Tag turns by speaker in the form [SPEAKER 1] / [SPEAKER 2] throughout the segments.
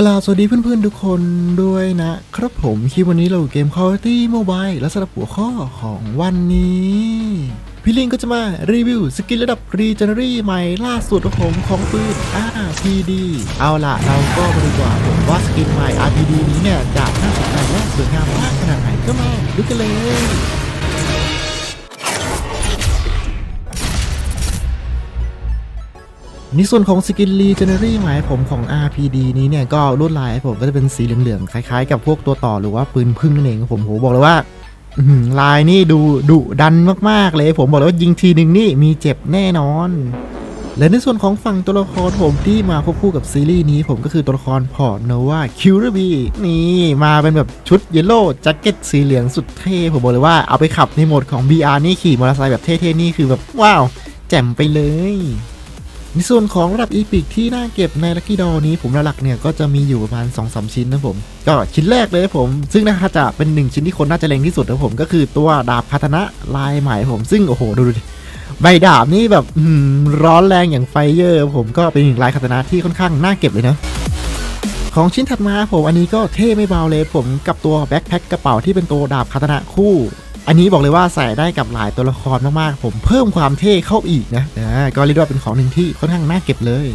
[SPEAKER 1] กลาสวัสดีเพื่อนๆทุกคนด้วยนะครับผมคลิปวันนี้เราเกม Call of Duty Mobile และสำหรับหัวข้อของวันนี้ พี่ลิงก็จะมารีวิวสกินระดับ Regenerate ใหม่ล่าสุดของผมของปืน RPD เอาล่ะ เราก็มาดูกว่าผมว่าสกินใหม่ RPD นี้เนี่ยจะน่าสนใจและสวยงามมากขนาดไหนก็มาดูกันเลย ในส่วนของสกินรีเจเนอรี่หมายผมของ RPD นี้เนี่ยก็ลวดลายผมก็จะเป็นสีเหลืองๆ คล้ายๆ กับพวกตัวต่อหรือว่าปืนพึ่งนั่นเองผมโหบอกเลยว่าลายนี่ดูดุดันมากๆเลย ผมบอกเลยว่ายิงทีหนึ่งนี่มีเจ็บแน่นอน และในส่วนของฝั่งตัวละครผมที่มาควบคู่กับซีรีส์นี้ผมก็คือตัวละครพอร์ตโนวาคิวร์บีนี่มาเป็นแบบชุดเยลโล่แจ็คเก็ตสีเหลืองสุดเท่ผมบอกเลยว่าเอาไปขับในโหมดของ BR นี่ขี่มอเตอร์ไซค์แบบเท่ๆนี่คือแบบว้าว แจ่มไปเลย ในส่วนของระดับอีพิกที่น่าเก็บในลั c กี้ดอนี้ผมหลักๆเนี่ยก็จะมีอยู่ประมาณ2อสชิ้นนะผม ก็ชิ้นแรกเลยผม ซึ่งน่าจะเป็นหนึ่งชิ้นที่คนน่าจะเล็งที่สุดนะผมก็คือตัวดาบคาตนะลายใหม่ผม ซึ่งโอ้โหดูดิใบดาบนี่แบบร้อนแรงอย่างไฟเยอร์ผมก็เป็นหนึ่งลายคาตนะที่ค่อนข้างน่าเก็บเลยนะของชิ้นถัดมาผมอันนี้ก็เท่ไม่เบาเลยผมกับตัวแบ็คแพ็คกระเป๋าที่เป็นตัวดาบคาตนะคู่ อันนี้บอกเลยว่าใส่ได้กับหลายตัวละครมากๆ ผมเพิ่มความเท่เข้าอีกนะอ่าก็เรียกได้ว่าเป็นของหนึ่งที่ค่อนข้างน่าเก็บเลย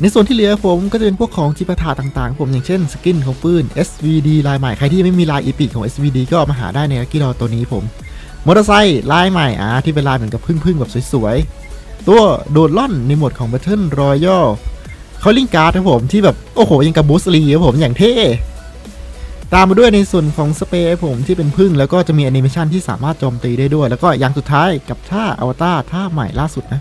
[SPEAKER 1] ในส่วนที่เหลือผมก็จะเป็นพวกของจิปาถาต่างๆ ผมอย่างเช่นสกินของปืน SVD ลายใหม่ใครที่ไม่มีลายอีพิกของ SVD ก็ามาหาได้ในลักกี้ดอตัวนี้ผมมอเตอร์ไซค์ลายใหม่อ่าที่เป็นลายเหมือนกับพึ่งๆแบบสวยๆตัวโดดล่อนในโหมดของ Battle Royale เขาลิงการ์ดครับผมที่แบบโอ้โหยังกับบูสลีครับผมอย่างเท่ ตามมาด้วยในส่วนของสเปรย์ผมที่เป็นพึ่งแล้วก็จะมีแอนิเมชันที่สามารถโจมตีได้ด้วย แล้วก็อย่างสุดท้ายกับท่าอวตารท่าใหม่ล่าสุดนะ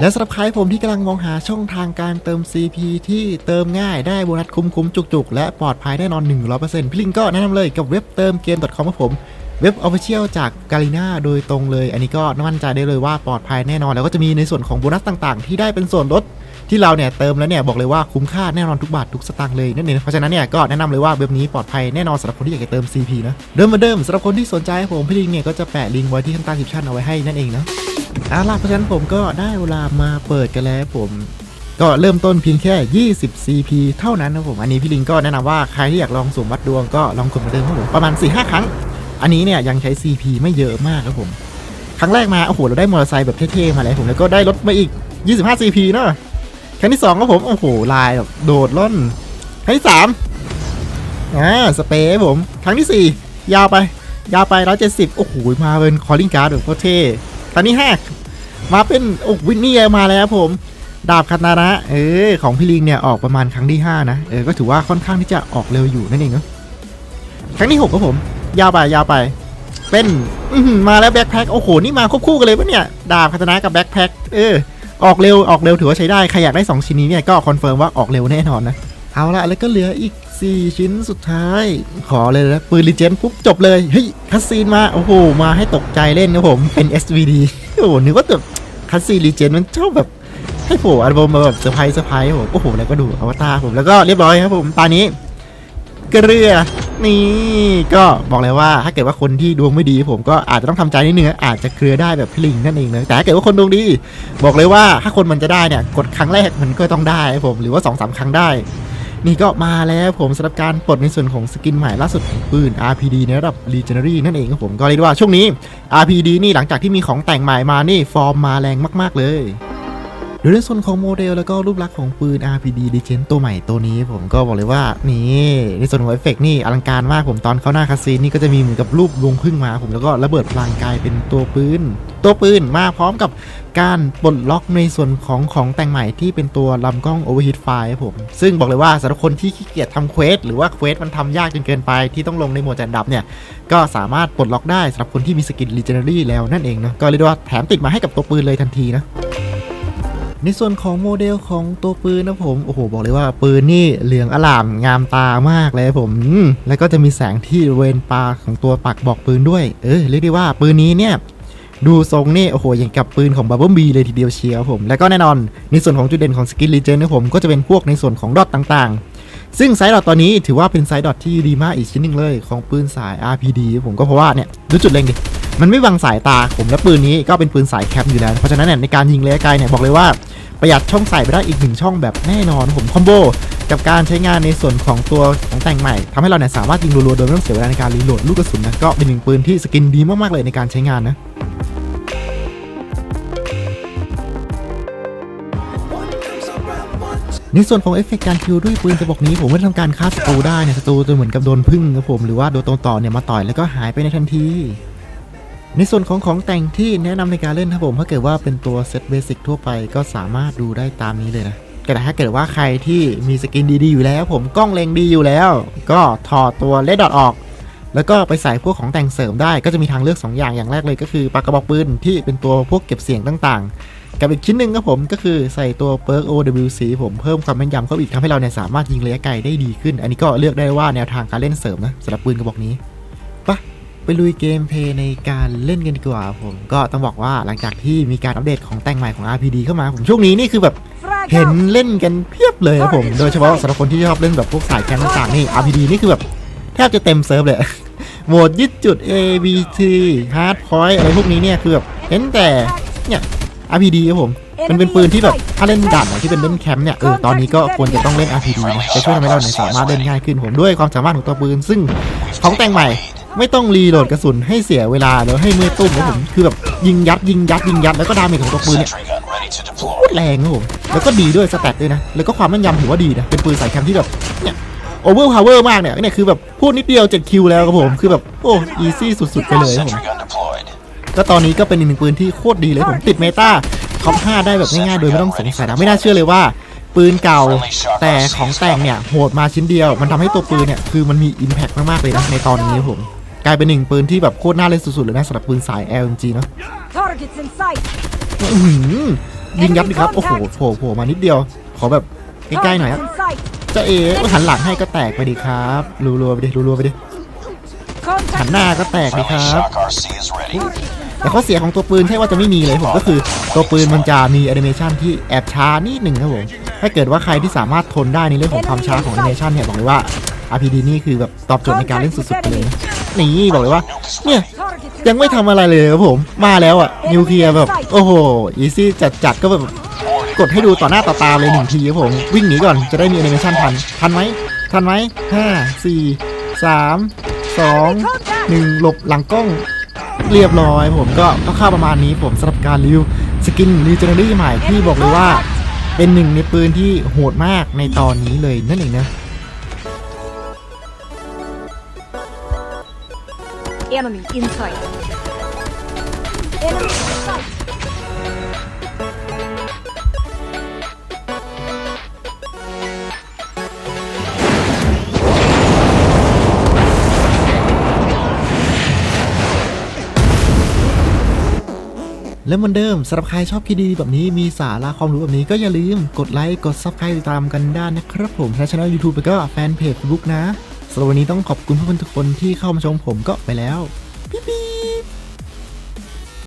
[SPEAKER 1] และสำหรับใครผมที่กำลังมองหาช่องทางการเติม CP ที่เติมง่ายได้โบนัสคุ้มๆจุกๆ และปลอดภัยแน่นอน 100%พี่ลิงก็แนะนำเลยกับเว็บเติมเกม .com ครับผม เว็บ Official จากกาลิน่าโดยตรงเลย อันนี้ก็มั่นใจได้เลยว่าปลอดภัยแน่นอน แล้วก็จะมีในส่วนของโบนัสต่างๆ ที่ได้เป็นส่วนลดที่เราเนี่ยเติมแล้วเนี่ยบอกเลยว่าคุ้มค่าแน่นอนทุกบาททุกสตางค์เลยนั่นเองเพราะฉะนั้นเนี่ยก็แนะนำเลยว่าเว็บนี้ปลอดภัยแน่นอนสำหรับคนที่อยากจะเติม CP นะเดิมเหมาเดิมสำหรับคนที่สนใจผมพี่ลิงเนี่ยก็จะแปะลิงก์ไว้ที่ข้างใต้คลิปชั่นเอาไว้ให้นั่นเองนะเอาล่ะเพราะฉะนั้นผมก็ได้เวลามาเปิดกันแล้วผมก็เริ่มต้นเพียงแค่ 20 CP เท่านั้นนะผม อันนี้พี่ลิงก็แนะนำว่าใครที่อยากลองสุ่มวัดดวงก็ลองกดมาเดิมครับผมประมาณ 4-5 ครั้ง อันนี้เนี่ยยังใช้ CP ไม่เยอะมากครับผม ครั้งแรกมาโอ้โหเราได้มอเตอร์ไซค์แบบเท่ๆมาเลยผมแล้วก็ได้รถมาอีก 25 CP เนาะครั้งที่สองก็ผมโอ้โหลายแบบโดดล่นครั้งที่สามอ่าสเปรผม ครั้งที่สี่ยาวไปยาวไปร้อยเจ็ดสิบโอ้โหมาเป็นคอลลิงการ์ดแบบโคตรเท่ครั้งที่ห้ามาเป็นโอ้วินนี่มาแล้วครับผมดาบคาตานะเออของพี่ลิงเนี่ยออกประมาณครั้งที่ห้านะ เออก็ถือว่าค่อนข้างที่จะออกเร็วอยู่นั่นเองเนาะครั้งที่หกครับผม ยาวไปยาวไป เป็นมาแล้วแบ็คแพ็คโอ้โหนี่มาควบคู่กันเลยปะเนี่ยดาบคาตานะกับแบ็คแพ็คเออออกเร็วออกเร็วถือว่าใช้ได้ใครอยากได้ 2 ชิ้นนี้เนี่ยก็คอนเฟิร์มว่าออกเร็วแน่นอนนะเอาละแล้วก็เหลืออีก 4 ชิ้นสุดท้าย ขอเลยนะปืนลิเจนปุ๊บจบเลยเฮ้ยคัสซีนมาโอ้โหมาให้ตกใจเล่นนะผมเป็น SVD โอ้โหนึกว่าแบบคัสซีนลิเจนมันชอบแบบให้โผล่อัลบั้มมาแบบเซอร์ไพรส์เซอร์ไพรส์ผมโอ้โหแล้วก็ดูอวตารผมแล้วก็เรียบร้อยครับผมตอนนี้ กลือนี่ก็บอกเลยว่าถ้าเกิดว่าคนที่ดวงไม่ดี ผมก็อาจจะต้องทำใจนิดนึงอาจจะเกลือได้แบบพลิงนั่นเองนะแต่ถ้าเกิดว่าคนดวงดี บอกเลยว่าถ้าคนมันจะได้เนี่ยกดครั้งแรกมันก็ต้องได้ผมหรือว่า2อสาครั้งได้ นี่ก็มาแล้วผมสำหรับการปลดในส่วนของสกินใหม่ล่าสุดของปืน RPD ในระดับ Legendary นั่นเองครับผมก็เรียกว่าช่วงนี้ RPD นี่หลังจากที่มีของแต่งใหม่มานี่ฟอร์มมาแรงมาก ๆเลย ดยในส่วนของโมเดลแล้วก็รูปลักษณ์ของปืน RPD Legend ตัวใหม่ตัวนี้ผมก็บอกเลยว่านี่ในส่วนของเอฟเฟกต์นี่อลังการมากผมตอนเข้าหน้าคาซีนนี่ก็จะมีเหมือนกับรูปดวงพึ่งมาผมแล้วก็ระเบิดพลังกายเป็นตัวปืน ตัวปืนมาพร้อมกับการปลดล็อกในส่วนของของแต่งใหม่ที่เป็นตัวลำกล้อง Overheat Fire ครับผม ซึ่งบอกเลยว่าสำหรับคนที่ขี้เกียจทำเควสหรือว่าเควสมันทำยากจนเกินไปที่ต้องลงในโหมดจัดดับเนี่ยก็สามารถปลดล็อกได้สำหรับคนที่มีสกิน Legendary แล้วนั่นเองนะก็เรียกได้ว่าแถมติดมาให้กับตัวปืนเลยทันทีนะ ในส่วนของโมเดลของตัวปืนนะผมโอ้โหบอกเลยว่าปืนนี่เหลืองอลามงามตามากเลยผมแล้วก็จะมีแสงที่เวนปาของตัวปักบอกปืนด้วยเออเรียกได้ว่าปืนนี้เนี่ยดูทรงนี่โอ้โหอย่างกับปืนของบับเบิ้ลบีเลยทีเดียวเชียวผม แล้วก็แน่นอนในส่วนของจุดเด่นของสกินลีเจนนะผมก็จะเป็นพวกในส่วนของดอทต่างๆ ซึ่งไซด์ดอทตอนนี้ถือว่าเป็นไซด์ดอทที่ดีมากอีกชิ้นหนึ่งเลยของปืนสาย RPD ผมก็เพราะว่าเนี่ยดูจุดเล็งดิ มันไม่บังสายตาผมและปืนนี้ก็เป็นปืนสายแคปอยู่แล้ว เพราะฉะนั้นเนี่ยในการยิงระยะไกลเนี่ยบอกเลยว่าประหยัดช่องใส่ไปได้อีกหนึ่งช่องแบบแน่นอนผมคอมโบกับการใช้งานในส่วนของตัวของแต่งใหม่ทำให้เราเนี่ยสามารถยิงรัวๆโดยไม่ต้องเสียเวลาในการรีโหลดลูกกระสุนนะก็เป็นหนึ่งปืนที่สกินดีมากๆเลยในการใช้งานนะในส่วนของเอฟเฟกต์การคิวด้วยปืนกระบอกนี้ผมไม่ได้ทำการฆ่าศัตรูได้เนี่ยศัตรูจะเหมือนกับโดนพึ่งครับผมหรือว่าโดนตัวต่อเนี่ยมาต่อยแล้วก็หายไปในทันที ในส่วนของของแต่งที่แนะนำในการเล่นครับผมถ้าเกิดว่าเป็นตัวเซตเบสิกทั่วไปก็สามารถดูได้ตามนี้เลยนะแต่ถ้าเกิดว่าใครที่มีสกินดีๆอยู่แล้ว ผมกล้องเลงดีอยู่แล้ว ก็ถอดตัวเลดดอทออก แล้วก็ไปใส่พวกของแต่งเสริมได้ก็จะมีทางเลือก 2 อย่างอย่างแรกเลยก็คือปากกระบอกปืนที่เป็นตัวพวกเก็บเสียงต่างๆ กับอีกชิ้นหนึ่งครับผมก็คือใส่ตัวเปิร์ก OWC ผมเพิ่มความแม่นยำเข้าไปอีกทำให้เราเนี่ยสามารถยิงระยะไกลได้ดีขึ้น อันนี้ก็เลือกได้ว่าแนวทางการเล่นเสริมนะสำหรับปืนกระบอกนี้ ไปลุยเกมเพลย์ในการเล่นกันดีกว่าผม ก็ต้องบอกว่าหลังจากที่มีการอัปเดตของแต่งใหม่ของ RPD เข้ามาผมช่วงนี้นี่คือแบบ
[SPEAKER 2] Frag
[SPEAKER 1] เห็น
[SPEAKER 2] out!
[SPEAKER 1] เล่นกันเพียบเลยครับผม โดยเฉพาะสำหรับคนที่ชอบเล่นแบบพวกสายแคมป์ต่างๆนี่ RPD นี่คือแบบแทบจะเต็มเซิร์ฟเลยโหมดยึดจุด A B T Hard Point อะไรพวกนี้เนี่ยคือแบบเห็นแต่เนี่ย RPD ครับผมมันเป็นปืนที่แบบถ้าเล่นด่านไหนที่เป็นเล่นแคมป์เนี่ยเออตอนนี้ก็ควรจะต้องเล่น RPD นะจะช่วยทำให้เราเนี่ยสามารถเล่นง่ายขึ้นผมด้วยความสามารถของตัวปืน ซึ่งของแต่งใหม่ ไม่ต้องรีโหลดกระสุนให้เสียเวลาแล้วให้มือตุ้มนะผมคือแบบยิงยัดยิงยัดยิงยัดแล้วก็ดาเมจของตัวปืนเนี่ยโคตรแรงครับผมแล้วก็ดีด้วยสแตทด้วยนะแล้วก็ความแม่นยำถือว่าดีนะเป็นปืนสายแคมที่แบบเนี่ยโอเวอร์พาวเวอร์มากเนี่ยเนี่ยคือแบบพูดนิดเดียว7คิวแล้วครับผมคือแบบโอ้อีซี่สุดๆไปเลยครับผมก็ตอนนี้ก็เป็นอีกหนึ่งปืนที่โคตรดีเลยผมติดเมตาท็อป5ได้แบบง่ายๆโดยไม่ต้องสงสัยนะไม่น่าเชื่อเลยว่าปืนเก่าแต่ของแต่งเนี่ยโหดมาชิ้นเดียว มันทำให้ตัวปืนเนี่ยคือมันมีอิมแพ t มากๆเลยนะในตอนนี้ผม กลายเป็นหนึ่งปืนที่แบบโคตรน่าเล่นสุดๆเลยนะสำหรับปืนสาย LMG เนอะ
[SPEAKER 2] Targets in sight!
[SPEAKER 1] อื้อหือยิงยัดดิครับ โอ้โหโผล่โผล่มานิดเดียว ขอแบบใกล้ๆหน่อยครับ
[SPEAKER 2] Targets in sight!
[SPEAKER 1] จะเอ๋หันหลังให้ก็แตกไปดิครับรัวๆไปดิรัวๆไปดิหัน
[SPEAKER 2] Contact!
[SPEAKER 1] หน้าก็แตกดิค
[SPEAKER 3] Friendly
[SPEAKER 1] รับ
[SPEAKER 3] shock RC is ready.
[SPEAKER 1] แต่ข้อเสียของตัวปืนใช่ว่าจะไม่มีเลยผมก็คือตัวปืนมันจะมีแอนิเมชันที่แอบช้านิดหนึ่งครับผมถ้าเกิดว่าใครที่สามารถทนได้ในเรื่องของความช้าของแอนิเมชันเนี่ยบอกเลยว่า RPD นี่คือแบบตอบโจทย์ในการเล่นสุดๆไปเลย นะนี่บอกเลยว่า เนี่ยยังไม่ทำอะไรเลยครับผม มาแล้วอะนิวเคลียร์แบบ โอ้โหอีซี่จัดๆก็แบบกดให้ดูต่อหน้าต่อตาเลยหนึ่งทีครับผมวิ่งหนีก่อนจะได้มีแอนิเมชันทัน ทันไหมทันไหมห้าสี่สามสองหนึ่งหลบหลังกล้องเรียบร้อยผมก็คร่าวๆประมาณนี้ผมสำหรับการรีวิวสกินรีเจน a รี่ใหม่ที่บอกเลยว่า เป็นหนึ่งในปืนที่โหดมากในตอนนี้เลยนั่นเองนะ
[SPEAKER 2] Enemy in sight! Enemy inside.
[SPEAKER 1] และเหมือนเดิมสำหรับใครชอบคลิปดีแบบนี้มีสาระความรู้แบบนี้ก็อย่าลืมกดไลค์ กดซับสไครต์ติดตามกันได้นะครับผมทั้งช่อง YouTube แล้วก็แฟนเพจ Facebook นะ สำหรับวันนี้ต้องขอบคุณเพื่อนๆทุกคนที่เข้ามาชมผมก็ไปแล้ว